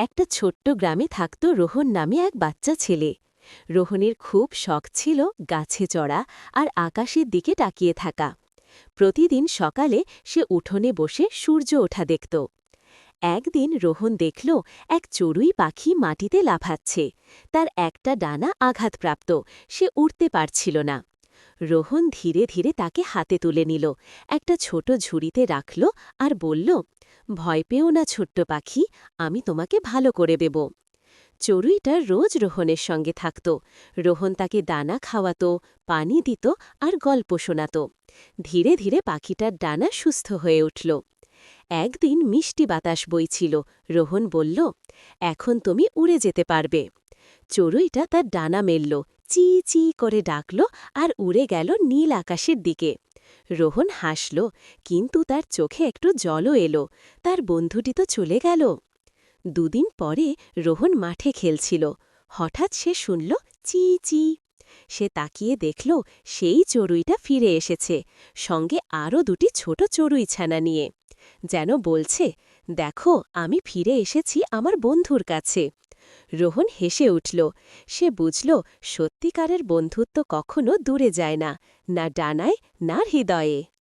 একটা ছোট্ট গ্রামে থাকত রোহন নামে এক বাচ্চা ছেলে। রোহনের খুব শখ ছিল গাছে চড়া আর আকাশের দিকে তাকিয়ে থাকা। প্রতিদিন সকালে সে উঠোনে বসে সূর্য ওঠা দেখত। একদিন রোহন দেখল এক চড়ুই পাখি মাটিতে লাফাচ্ছে। তার একটা ডানা আঘাতপ্রাপ্ত, সে উঠতে পারছিল না। রোহন ধীরে ধীরে তাকে হাতে তুলে নিল। একটা ছোট ঝুড়িতে রাখল আর বলল, ভয় পেও না ছোট্ট পাখি, আমি তোমাকে ভালো করে দেব। চড়ুইটা রোজ রোহনের সঙ্গে থাকত। রোহন তাকে দানা খাওয়াত, পানি দিত আর গল্প শোনাত। ধীরে ধীরে পাখিটার ডানা সুস্থ হয়ে উঠল। একদিন মিষ্টি বাতাস বইছিল। রোহন বলল, এখন তুমি উড়ে যেতে পারবে। চড়ুইটা তার ডানা মেলল চি চি করে ডাকল আর উড়ে গেল নীল আকাশের দিকে। রোহন হাসল, কিন্তু তার চোখে একটু জলও এলো। তার বন্ধুটি তো চলে গেল। দুদিন পরে রোহন মাঠে খেলছিল। হঠাৎ সে শুনল, চি চি। সে তাকিয়ে দেখল, সেই চড়ুইটা ফিরে এসেছে। সঙ্গে আরও দুটি ছোট চড়ুই ছানা নিয়ে। যেন বলছে, দেখো, আমি ফিরে এসেছি আমার বন্ধুর কাছে। রোহন হেসে উঠল, সে বুঝল সত্যিকারের বন্ধুত্ব কখনো দূরে যায় না না ডানায়, না হৃদয়ে।